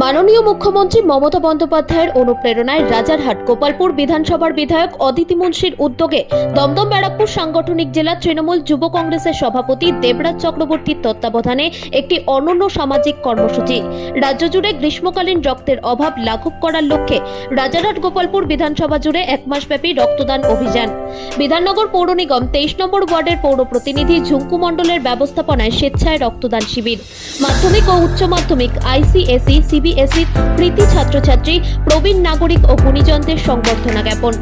মাননীয় মুখ্যমন্ত্রী মমতা বন্দ্যোপাধ্যায়ের অনুপ্রেরণায় রাজারহাট গোপালপুর বিধানসভার বিধায়ক অদিতি মুন্সির উদ্যোগে দমদম ব্যারাকপুর সাংগঠনিক জেলা তৃণমূল যুব কংগ্রেসের সভাপতি দেবরাজ চক্রবর্তীর তত্ত্বাবধানে একটি অনন্য সামাজিক কর্মসূচি। রাজ্য জুড়ে গ্রীষ্মকালীন রক্তের অভাব লাঘব করার লক্ষ্যে রাজারহাট গোপালপুর বিধানসভা জুড়ে এক মাসব্যাপী রক্তদান অভিযান। বিধাননগর পৌর নিগম তেইশ নম্বর ওয়ার্ডের পৌর প্রতিনিধি ঝুঙ্কু মণ্ডলের ব্যবস্থাপনায় স্বেচ্ছায় রক্তদান শিবির। মাধ্যমিক ও উচ্চ মাধ্যমিক আইসিএসই সিবিএসই কৃতি ছাত্রছাত্রী প্রবীণ নাগরিক ও গুণীজনদের সংবর্ধনা জ্ঞাপন।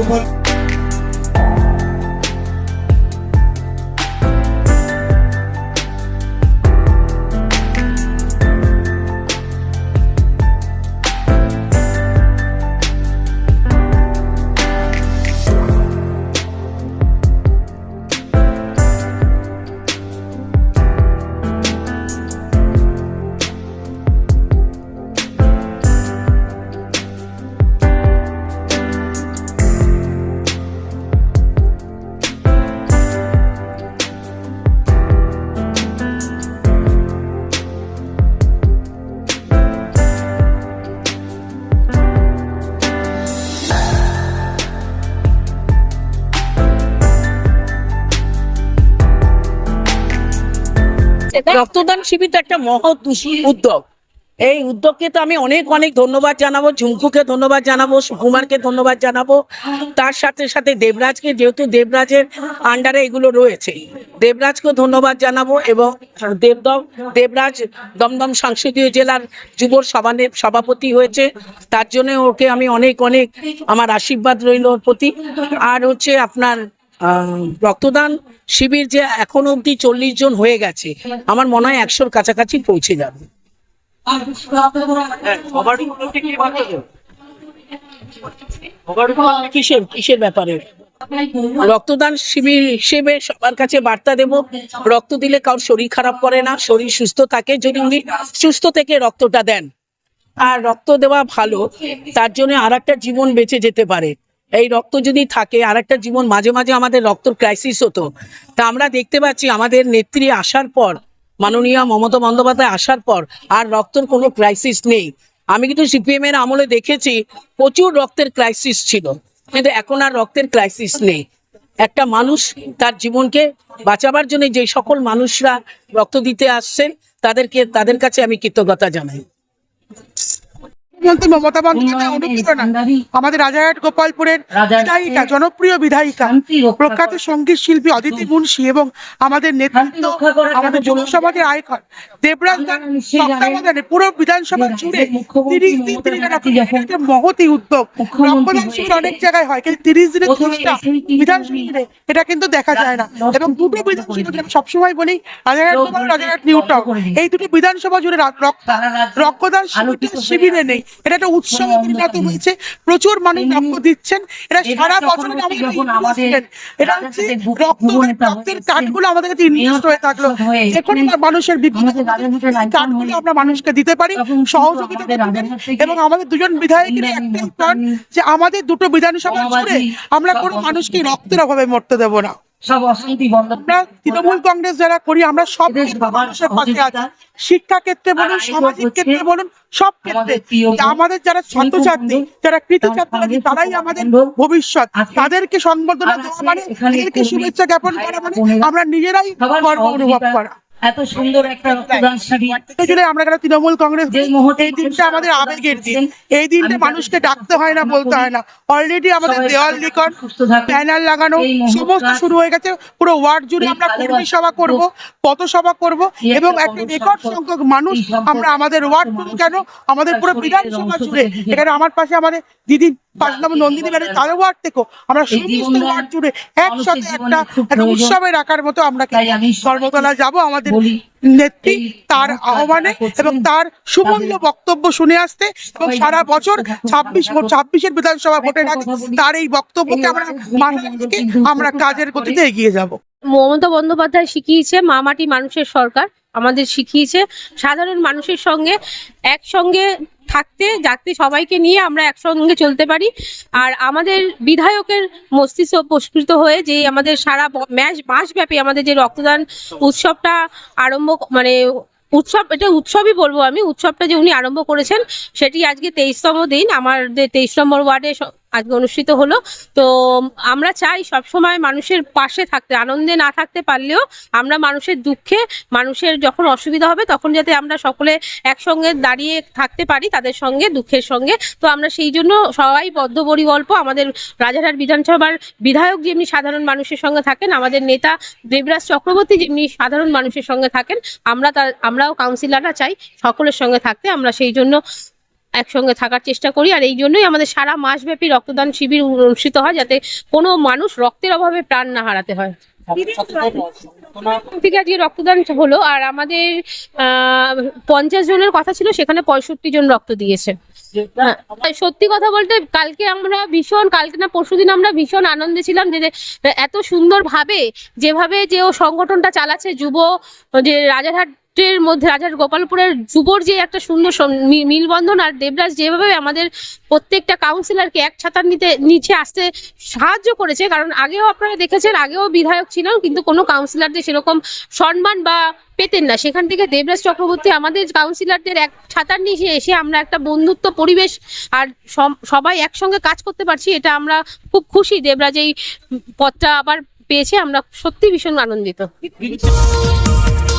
Goodbye. রক্তদান শিবির একটা মহৎ উদ্যোগ। এই উদ্যোগকে তো আমি অনেক অনেক ধন্যবাদ জানাব, ঝুমকুকে ধন্যবাদ জানাব, সুকুমারকে ধন্যবাদ জানাব। তার সাথে সাথে দেবরাজকে, যেহেতু দেবরাজের আন্ডারে এগুলো রয়েছে দেবরাজকে ধন্যবাদ জানাব এবং দেবদম, দেবরাজ দমদম সংসদীয় জেলার যুব সভানে- সভাপতি হয়েছে। তার জন্য ওকে আমি অনেক অনেক আমার আশীর্বাদ রইল ওর প্রতি। আর হচ্ছে আপনার রক্তদান শিবির যে এখন অবধি চল্লিশ জন হয়ে গেছে, আমার মনে হয় একশোর কাছাকাছি পৌঁছে যাবে। কিসের কিসের ব্যাপারে? রক্তদান শিবির হিসেবে সবার কাছে বার্তা দেব। রক্ত দিলে কারোর শরীর খারাপ করে না, শরীর সুস্থ থাকে যদি উনি সুস্থ থেকে রক্তটা দেন। আর রক্ত দেওয়া ভালো, তার জন্য আর একটা জীবন বেঁচে যেতে পারে। এই রক্ত যদি থাকে আর একটা জীবন মাঝে মাঝে আমাদের রক্তর ক্রাইসিস হতো। তা আমরা দেখতে পাচ্ছি আমাদের নেত্রী আসার পর, মাননীয় মমতা বন্দ্যোপাধ্যায় আসার পর আর রক্তর কোনো ক্রাইসিস নেই। আমি কিন্তু সিপিএম এর আমলে দেখেছি, প্রচুর রক্তের ক্রাইসিস ছিল। কিন্তু এখন আর রক্তের ক্রাইসিস নেই। একটা মানুষ তার জীবনকে বাঁচাবার জন্য যে সকল মানুষরা রক্ত দিতে আসছেন, তাদেরকে, তাদের কাছে আমি কৃতজ্ঞতা জানাই। মুখ্যমন্ত্রী মমতা বন্দ্যোপাধ্যায় অনুপ্রেরণা আমাদের রাজারহাট গোপালপুরের বিধায়িকা জনপ্রিয় বিধায়িকা প্রখ্যাত সংগীত শিল্পী অদিতি মুন্সী এবং আমাদের নেতৃত্ব আমাদের যুব সমাজের আইকন দেবরাজ তত্ত্বাবধানে পুরো বিধানসভা জুড়ে তিরিশ দিন তিনি একটা মহতি উদ্যোগ। রক্তদান শিবির অনেক জায়গায় হয় কিন্তু তিরিশ দিনে তিরিশটা বিধানসভা এটা কিন্তু দেখা যায় না। এবং দুটো বিধানসভা সবসময় বলি রাজারহাট গোপাল রাজারহাট নিউ টাউন এই দুটো বিধানসভা জুড়ে রক্ত রক্তদান শিবিরে নেই। এটা একটা উৎসবে পরিণত হয়েছে। প্রচুর মানুষ রক্ত দিচ্ছেন। এটা সারা বছর আমাদের এটা হচ্ছে রক্ত রক্তের কার্ডগুলো আমাদের কাছে ইনভেস্ট হয়ে থাকল। এখন মানুষের বিপদে কার্ডগুলো আমরা মানুষকে দিতে পারি সহযোগিতা এবং আমাদের দুজন বিধায়কের একটাই যে আমাদের দুটো বিধানসভা জুড়ে আমরা কোনো মানুষকে রক্তের অভাবে মরতে দেবো না। সব অশান্তি বন্ধ তৃণমূল কংগ্রেস যারা করি আমরা সব মানুষের পাশে আছি। শিক্ষা ক্ষেত্রে বলুন সামাজিক ক্ষেত্রে বলুন সব ক্ষেত্রে। আমাদের যারা ছাত্রছাত্রী ছাত্রী যারা কৃতি তার ছাত্র সঙ্গে তারাই আমাদের ভবিষ্যৎ। তাদেরকে সংবর্ধনা দেওয়া মানে তাদেরকে শুভেচ্ছা জ্ঞাপন করা মানে আমরা নিজেরাই গর্ব অনুভব করা। এত সুন্দর একটা রক্তদান শিবির জুড়ে আমরা যারা তৃণমূল কংগ্রেস যে মুহূর্তে এই দিনটা আমাদের আবেগের দিন। এই দিনটা মানুষকে ডাকতে হয় না বলতে হয় না। অলরেডি আমাদের দেওয়াল লিখন ব্যানার লাগানো সমস্ত শুরু হয়ে গেছে। পুরো ওয়ার্ড জুড়ে আমরা কর্মী সভা করব পথসভা করব এবং একটা রেকর্ড সংখ্যক মানুষ আমরা আমাদের ওয়ার্ড কেন আমাদের পুরো বিধানসভা জুড়ে থেকে এখানে আমার পাশে আমাদের দিদি পাঁচ নম্বর নন্দিনী ম্যাডাম তাদের ওয়ার্ড থেকেও আমরা সমস্ত ওয়ার্ড জুড়ে একসাথে একটা একটা। উৎসবের আকার মতো আমরা কর্মতলা যাব আমাদের নেত্রী তার আহ্বানে এবং তার সুমূল্য বক্তব্য শুনে আসতে এবং সারা বছর ছাব্বিশ ছাব্বিশের বিধানসভা ভোটের আগে তার এই বক্তব্যকে আমরা মাথায় থেকে আমরা কাজের। গতিতে এগিয়ে যাব। মমতা বন্দ্যোপাধ্যায় শিখিয়েছে মামাটি মানুষের সরকার আমাদের শিখিয়েছে। সাধারণ মানুষের সঙ্গে একসঙ্গে থাকতে যাতে সবাইকে নিয়ে আমরা একসঙ্গে চলতে পারি। আর আমাদের বিধায়কের মস্তিষ্ক পুরস্কৃত হয়ে যে আমাদের সারা ম্যাচ, মাসব্যাপী আমাদের যে রক্তদান উৎসবটা আরম্ভ মানে উৎসব, এটা উৎসবই বলব আমি, উৎসবটা যে উনি আরম্ভ করেছেন, সেটি আজকে তেইশতম দিন। আমাদের তেইশ নম্বর ওয়ার্ডে আজকে অনুষ্ঠিত হলো। তো আমরা চাই সবসময় মানুষের পাশে থাকতে, আনন্দে না থাকতে পারলেও আমরা মানুষের দুঃখে, মানুষের যখন অসুবিধা হবে তখন যাতে আমরা সকলে একসঙ্গে দাঁড়িয়ে থাকতে পারি তাদের সঙ্গে, দুঃখের সঙ্গে। তো আমরা সেই জন্য সবাই বদ্ধপরিকল্প, আমাদের রাজারহাট বিধানসভার বিধায়ক যেমনি সাধারণ মানুষের সঙ্গে থাকেন, আমাদের নেতা দেবরাজ চক্রবর্তী যেমনি সাধারণ মানুষের সঙ্গে থাকেন, আমরা তার, আমরাও কাউন্সিলররা চাই সকলের সঙ্গে থাকতে। আমরা সেই জন্য একসঙ্গে থাকার চেষ্টা করি আর এই জন্যই আমাদের সারা মাসব্যাপী রক্তদান শিবির অনুষ্ঠিত হয় যাতে কোনো মানুষ রক্তের অভাবে প্রাণ না হারাতে হয়। থেকে রক্তদান হলো আর আমাদের পঞ্চাশ জনের কথা ছিল সেখানে পঁয়ষট্টি জন রক্ত দিয়েছে। হ্যাঁ, সত্যি কথা বলতে কালকে আমরা ভীষণ কালকে না পরশুদিন আমরা ভীষণ আনন্দে ছিলাম যে এত সুন্দর ভাবে যেভাবে যে ও সংগঠনটা চালাচ্ছে যুব যে রাজারহাটের মধ্যে রাজার গোপালপুরের যুবর যে একটা সুন্দর মিলবন্ধন আর দেবরাজ যেভাবে আমাদের প্রত্যেকটা কাউন্সিলরকে এক ছাতার নিতে, নিচে আসতে সাহায্য করেছে, কারণ আগেও আপনারা দেখেছেন, আগেও বিধায়ক ছিলেন কিন্তু কোনো কাউন্সিলরদের সেরকম সম্মান বা পেতেন না। সেখান থেকে দেবরাজ চক্রবর্তী আমাদের কাউন্সিলরদের এক ছাতার নিচে এসে আমরা একটা বন্ধুত্ব পরিবেশ আর সবাই একসঙ্গে কাজ করতে পারছি, এটা আমরা খুব খুশি। দেবরাজ এই পথটা আবার পেয়েছে, আমরা সত্যি ভীষণ আনন্দিত।